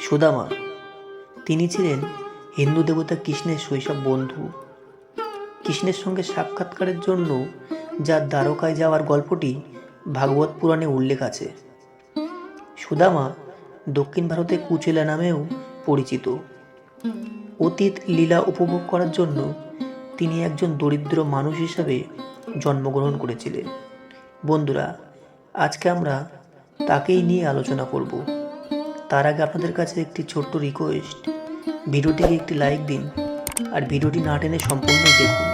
সুদামা। তিনি ছিলেন হিন্দু দেবতা কৃষ্ণের শৈশব বন্ধু। কৃষ্ণের সঙ্গে সাক্ষাৎকারের জন্য যার দ্বারকায় যাওয়ার গল্পটি ভাগবত পুরাণে উল্লেখ আছে। সুদামা দক্ষিণ ভারতে কুচেলা নামেও পরিচিত। অতীত লীলা উপভোগ করার জন্য তিনি একজন দরিদ্র মানুষ হিসাবে জন্মগ্রহণ করেছিলেন। বন্ধুরা, আজকে আমরা তাকেই নিয়ে আলোচনা করব। তার আগে আপনাদের কাছে একটি ছোট্ট রিকোয়েস্ট ভিডিওটিকে একটি লাইক দিন আর ভিডিওটি না টেনে সম্পূর্ণ দেখুন।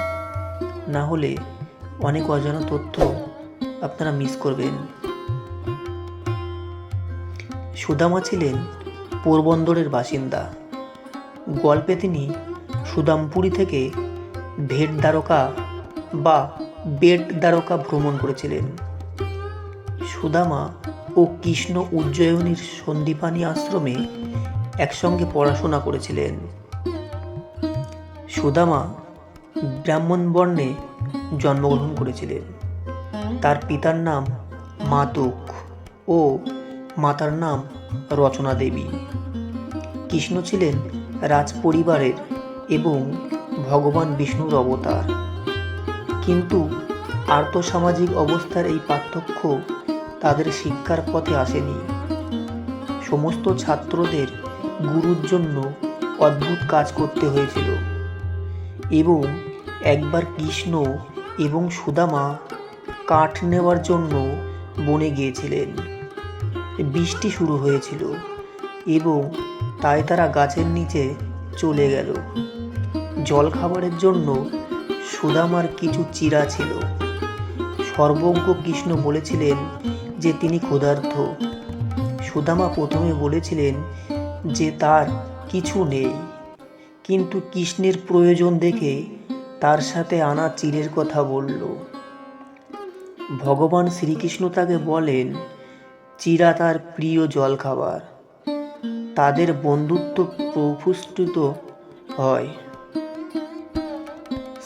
না হলে অনেক অজানা তথ্য আপনারা মিস করবেন। সুদামা ছিলেন পোরবন্দরের বাসিন্দা। গল্পে তিনি সুদামপুরি থেকে ভেট দ্বারকা বা বেট দ্বারকা ভ্রমণ করেছিলেন। সুদামা ও কৃষ্ণ উজ্জয়িনীর সন্দীপানি আশ্রমে একসঙ্গে পড়াশোনা করেছিলেন। সুদামা ব্রাহ্মণ বর্ণে জন্মগ্রহণ করেছিলেন। তার পিতার নাম মাতুক ও মাতার নাম রচনা দেবী কৃষ্ণ ছিলেন রাজ পরিবারের এবং ভগবান বিষ্ণুর অবতার। কিন্তু আর্থসামাজিক অবস্থার এই পার্থক্য তাদের শিক্ষার পথে আসেনি। সমস্ত ছাত্রদের গুরুর জন্য অদ্ভুত কাজ করতে হয়েছিল এবং একবার কৃষ্ণ এবং সুদামা কাঠ নেওয়ার জন্য বনে গিয়েছিলেন। বৃষ্টি শুরু হয়েছিল এবং তাই তারা গাছের নিচে চলে গেল। জল খাবারের জন্য সুদামার কিছু চিরা ছিল। সর্বজ্ঞ কৃষ্ণ বলেছিলেন যে তিনি ক্ষুধার্ত। সুদামা প্রথমে বলেছিলেন যে তার কিছু নেই। কিন্তু কৃষ্ণের প্রয়োজন দেখে তার সাথে আনা চিরের কথা বলল। ভগবান শ্রীকৃষ্ণ তাকে বলেন, চিরা তার প্রিয় জলখাবার। তাদের বন্ধুত্ব প্রফুষ্টিত হয়।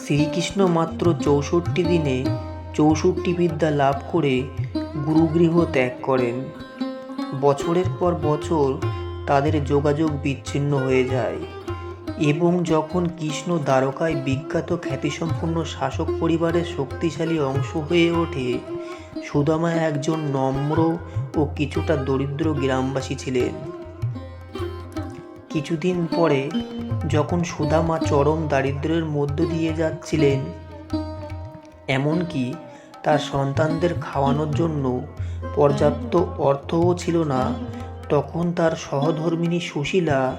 শ্রীকৃষ্ণ মাত্র চৌষট্টি দিনে চৌষট্টি বিদ্যা লাভ করে গুরুগৃহ ত্যাগ করেন। বছরের পর বছর তাদের যোগাযোগ বিচ্ছিন্ন হয়ে যায় এবং যখন কৃষ্ণ দ্বারকায় বিখ্যাত খ্যাতিসম্পন্ন শাসক পরিবারের শক্তিশালী অংশ হয়ে ওঠে, সুদামা একজন নম্র ও কিছুটা দরিদ্র গ্রামবাসী ছিলেন। কিছুদিন পরে যখন সুদামা চরম দারিদ্র্যের মধ্য দিয়ে যাচ্ছিলেন, এমনকি তার সন্তানদের খাওয়ানোর জন্য পর্যাপ্ত অর্থও ছিল না, তখন তার সহধর্মিনী সুশীলা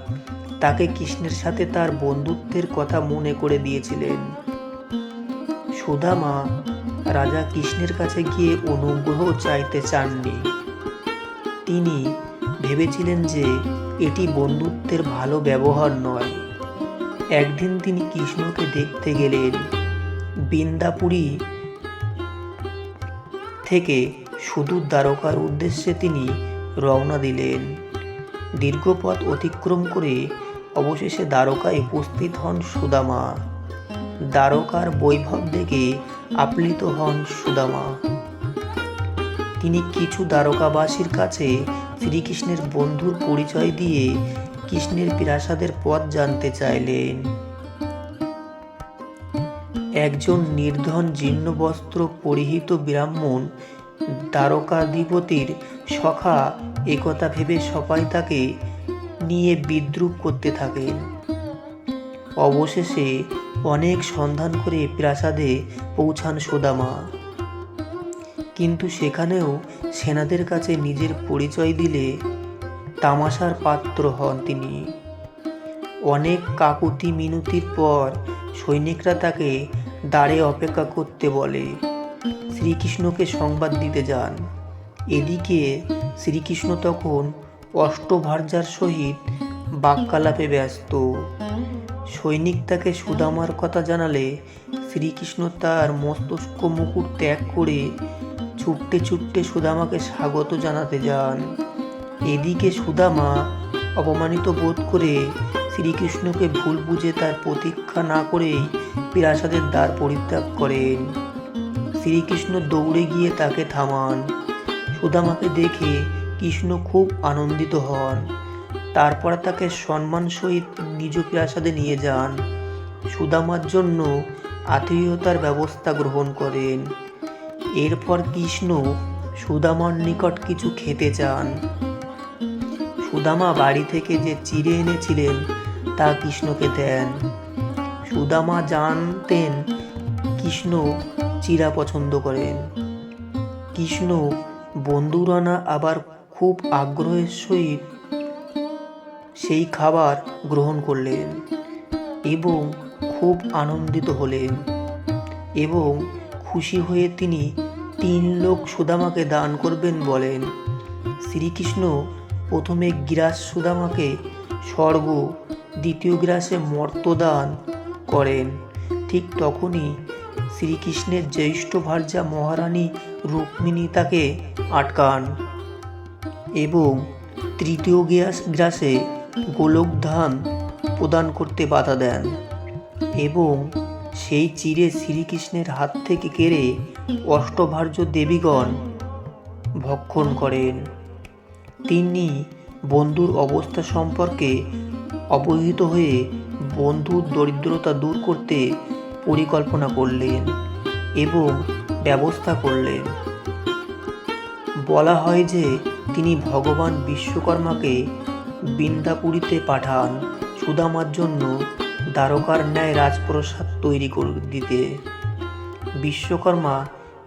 তাকে কৃষ্ণের সাথে তার বন্ধুত্বের কথা মনে করে দিয়েছিলেন। সুদামা রাজা কৃষ্ণের কাছে গিয়ে অনুগ্রহ চাইতে চাননি। তিনি ভেবেছিলেন যে এটি বন্ধুত্বের ভালো ব্যবহার নয়। একদিন তিনি কৃষ্ণকে দেখতে গেলেন। বৃন্দাপুরী থেকে সুদূর দ্বারকার উদ্দেশ্যে তিনি রওনা দিলেন। দীর্ঘ পথ অতিক্রম করে অবশেষে দ্বারকায় উপস্থিত হন সুদামা। দ্বারকার বৈভব দেখে আপ্লিত হন সুদামা। তিনি কিছু দ্বারকাবাসীর কাছে শ্রীকৃষ্ণের বন্ধুর পরিচয় দিয়ে কৃষ্ণের প্রাসাদের পথ জানতে চাইলেন। একজন নির্ধন জীর্ণ বস্ত্র পরিহিত ব্রাহ্মণ দ্বারকাধিপতির সখা একথা ভেবে সবাই তাকে নিয়ে বিদ্রুপ করতে থাকেন। অবশেষে অনেক সন্ধান করে প্রাসাদে পৌঁছান সুদামা। কিন্তু সেখানেও সেনাদের কাছে নিজের পরিচয় দিলে তামাশার পাত্র হন তিনি। অনেক কাকুতি মিনতির পর সৈনিকরা তাকে দাঁড়ে অপেক্ষা করতে বলে। শ্রীকৃষ্ণকে সংবাদ দিতে যান। এদিকে শ্রীকৃষ্ণ তখন অষ্টভার্যার সহিত বাক্যালাপে ব্যস্ত। সৈনিক তাকে সুদামার কথা জানালে শ্রীকৃষ্ণ তার মস্তিষ্ক মুকুট ত্যাগ করে ছুটতে ছুটতে সুদামাকে স্বাগত জানাতে যান। এদিকে সুদামা অপমানিত বোধ করে শ্রীকৃষ্ণকে ভুল বুঝে তার প্রতীক্ষা না করেই প্রাসাদের দ্বার পরিত্যাগ করেন। শ্রীকৃষ্ণ দৌড়ে গিয়ে তাকে থামান। সুদামাকে দেখে কৃষ্ণ খুব আনন্দিত হন। তারপর তাকে সম্মান সহিত নিজ প্রাসাদে নিয়ে যান। সুদামার জন্য আত্মীয়তার ব্যবস্থা গ্রহণ করেন। এরপর কৃষ্ণ সুদামার নিকট কিছু খেতে চান। সুদামা বাড়ি থেকে যে চিড়ে এনেছিলেন তা কৃষ্ণকে দেন। সুদামা জানতেন কৃষ্ণ চিরা পছন্দ করেন। কৃষ্ণ বন্ধুরানা আবার খুব আগ্রহের সহিত সেই খাবার গ্রহণ করলেন এবং খুব আনন্দিত হলেন এবং খুশি হয়ে তিনি তিন লোক সুদামাকে দান করবেন বলেন। শ্রীকৃষ্ণ প্রথমে গ্রাস সুদামাকে স্বর্গ দ্বিতীয় গ্রাসে মর্তদান করেন। ঠিক তখনই শ্রীকৃষ্ণের জ্যৈষ্ঠ ভার্যা মহারানী রুক্মিণী তাকে আটকান এবং তৃতীয় গ্রাস গ্রাসে গোলকধাম প্রদান করতে বাধা দেন এবং সেই চিরে শ্রীকৃষ্ণের হাত থেকে কেড়ে অষ্টভার্য দেবীগণ ভক্ষণ করেন। তিনি বন্ধুর অবস্থা সম্পর্কে অবহিত হয়ে বন্ধুর দরিদ্রতা দূর করতে পরিকল্পনা করলেন এবং ব্যবস্থা করলেন। বলা হয় যে তিনি ভগবান বিশ্বকর্মাকে বৃন্দাপুরীতে পাঠান, সুদামার জন্য দ্বারকার ন্যায় রাজপ্রসাদ তৈরি করে দিতে। বিশ্বকর্মা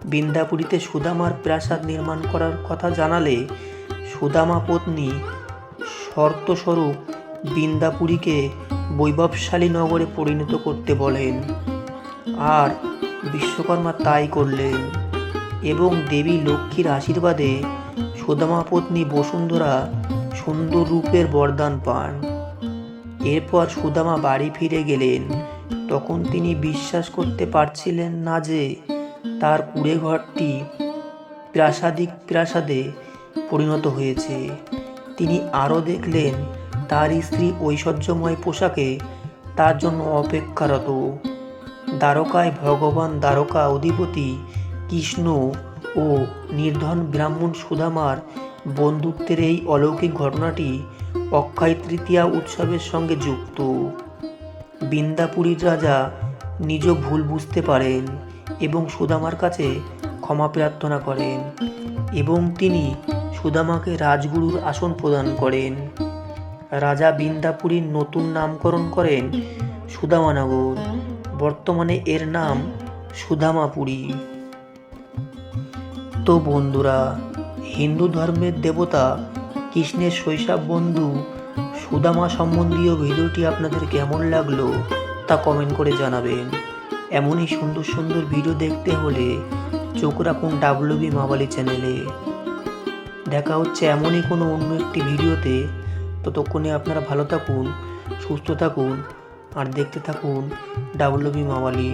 বৃন্দাপুরীতে সুদামার প্রাসাদ নির্মাণ করার কথা জানালে সুদামা পত্নী শর্তস্বরূপ বৃন্দাপুরীকে বৈভবশালী নগরে পরিণত করতে বলেন। আর বিশ্বকর্মা তাই করলেন এবং দেবী লক্ষ্মীর আশীর্বাদে সুদামা পত্নী বসুন্ধরা সুন্দর রূপের বরদান পান। এরপর সুদামা বাড়ি ফিরে গেলেন। তখন তিনি বিশ্বাস করতে পারছিলেন না যে তার কুড়ে ঘরটি প্রাসাদিক প্রাসাদে পরিণত হয়েছে। তিনি আরও দেখলেন তার স্ত্রী ঐশ্বর্যময় পোশাকে তার জন্য অপেক্ষারত। দ্বারকায় ভগবান দ্বারকা অধিপতি কৃষ্ণ ও নির্ধন ব্রাহ্মণ সুদামার বন্ধুত্বের এই অলৌকিক ঘটনাটি অক্ষয় তৃতীয়া উৎসবের সঙ্গে যুক্ত। বৃন্দাপুরীর রাজা নিজ ভুল বুঝতে পারেন এবং সুদামার কাছে ক্ষমা প্রার্থনা করেন এবং তিনি সুদামাকে রাজগুরুর আসন প্রদান করেন। রাজা বৃন্দাপুরীর নতুন নামকরণ করেন সুদামানগর। বর্তমানে এর নাম সুদামাপুরী। তো বন্ধুরা, হিন্দু ধর্মের দেবতা কৃষ্ণের শৈশব বন্ধু সুদামা সম্বন্ধীয় ভিডিওটি আপনাদের কেমন লাগল তা কমেন্ট করে জানাবেন। এমনই সুন্দর সুন্দর ভিডিও দেখতে হলে চোখ রাখুন ডাব্লিউবি মাবালি চ্যানেলে। দেখা হচ্ছে এমনই কোনো অন্য একটি ভিডিওতে। ততক্ষণে আপনারা ভালো থাকুন সুস্থ থাকুন আর দেখতে থাকুন ডাব্লিউবি মাওয়ালি